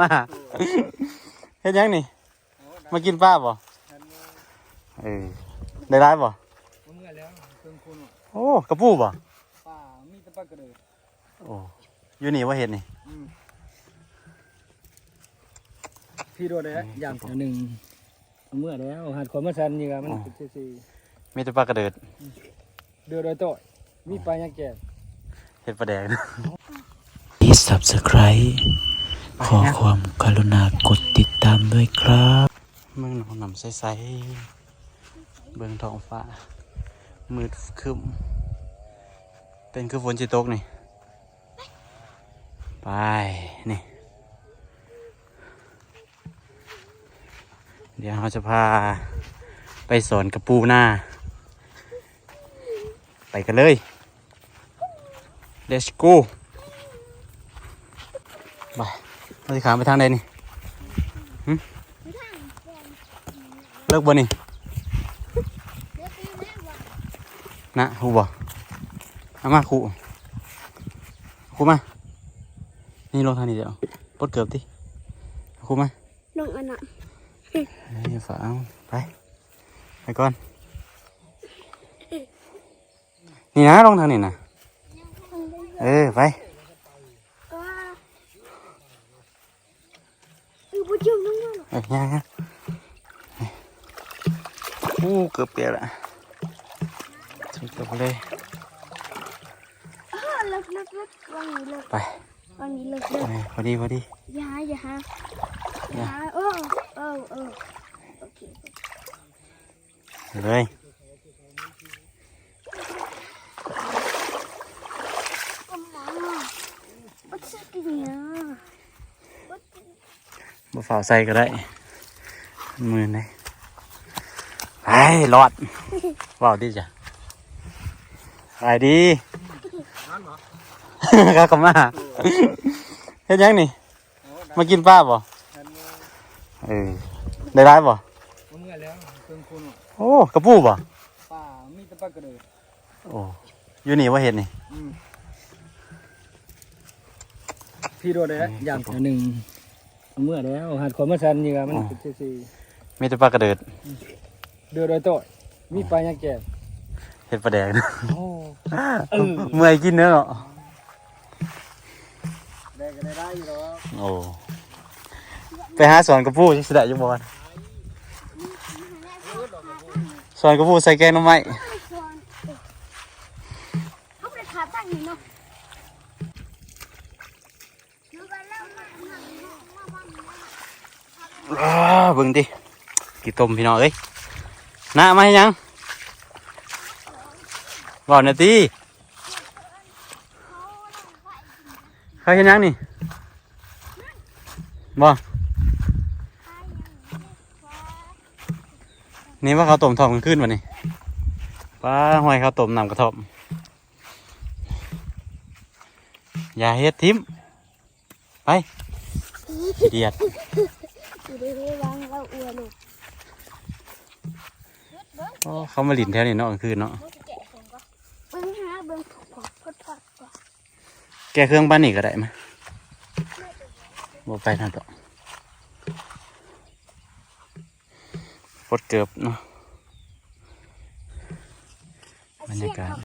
มาเฮ็ดยังนี่ มากินป้าบ่เออได้ร้ายบ่ผมเมื่อแล้วเครื่องคุณโอ้กระปูบ่ป่ามีแตะปลากระเดิดโอ้อยู่นี่ว่าเห็ดนี่พี่โดดเลยอย่างหนึ่งเมื่อแล้วหัดความมาชันนี่ครับมันสิบสี่มีแต่ปลากระเดิดเดือดโดยโต้อยมีปลายังแก่เห็ดปลาแดงนะ ขอความกรุณากดติดตามด้วยครับ เมืองหนองหนำใสๆเบิ่งท้องฟ้า มืดครึ้ม เป็นคือฝนจิตกนี่ ไป นี่ เดี๋ยวเราจะพาไปสอนกระปูหน้า ไปกันเลย let's go ไป เราจะขามไปทางใดนี่หึเลิกบ่นี่นะครูบ่เอามาครูครูมา นี่ลงทางนี้เดี๋ยวปลดเกือบดิครูมาลงอันน่ะเฮ้ยฝาเอาไป ไปก่อน นี่นะลงทางนี้นะเออไป ก็ เออบุญยุ่งน้องน้องเอ้ยยังยังอู้เกือบเปียกละถึงเกือบเลยเออเลิกเลิกเลิกวางนี้เลิกไปวางนี้เลิกเลิกไปพอดีพอดีอย่าหาอย่าหาอย่าหาเออเออเออโอเคเลย อมมาบัดสักเนี่ยบัด บ่ฝ่าใส่ก็ได้ มือไหนไปรอดว้าวดีจ้ะไปดีก็กลับมาเฮ็ดยังนี่ มากินป้าบ่เออได้ร้ายบ่ผมเมื่อแล้วเครื่องคุณโอ้กระปูบ่ป่ามีแตะปลากระเดิดโอ้อยู่นี่ว่าเห็ดนี่พี่โดดเลยอย่างหนึ่ง เมื่อแล้วหัดความมาชันนี่ครับมันสิบสี่มีแต่ปลากระเดิด เดือดโดยโต้อยมีปลายังแก่เห็ดปลาแดงโอ้เมื่อยกินเนื้อเนาะได้ก็ได้ได้อยู่หรอโอ้ไปหาสอนกระปูสิได้อยังบ่อนสอนกระปูใส่แกงหน้ำไม้ ไม่ชวนเอาไปขาตั้งนี่เนาะดูกันแล้วมามามามา อ้า เบิ่งดิกี่ต้มพี่น้องเอ้ยน้ามาให้ยังบอกน่อยตีเขาเห็นยังนี่บ่นี่ว่าเขาต้มทอมกันขึ้นวะนี่ป้าหอยเขาต้มนำกระทบอย่าเฮ็ดทิมไปเดียด อยู่ดีๆวางเราอ้วนลูกโอ้เขามาหลินแถวนี้เนาะกลางคืนเนาะเบิ้งหาเบิ้งพอดพอดพอดก่อนแกเครื่องบ้านนี่ก็ได้ไหมบ่ไปนั่นดอกปลดเกือบเนาะบรรยากาศ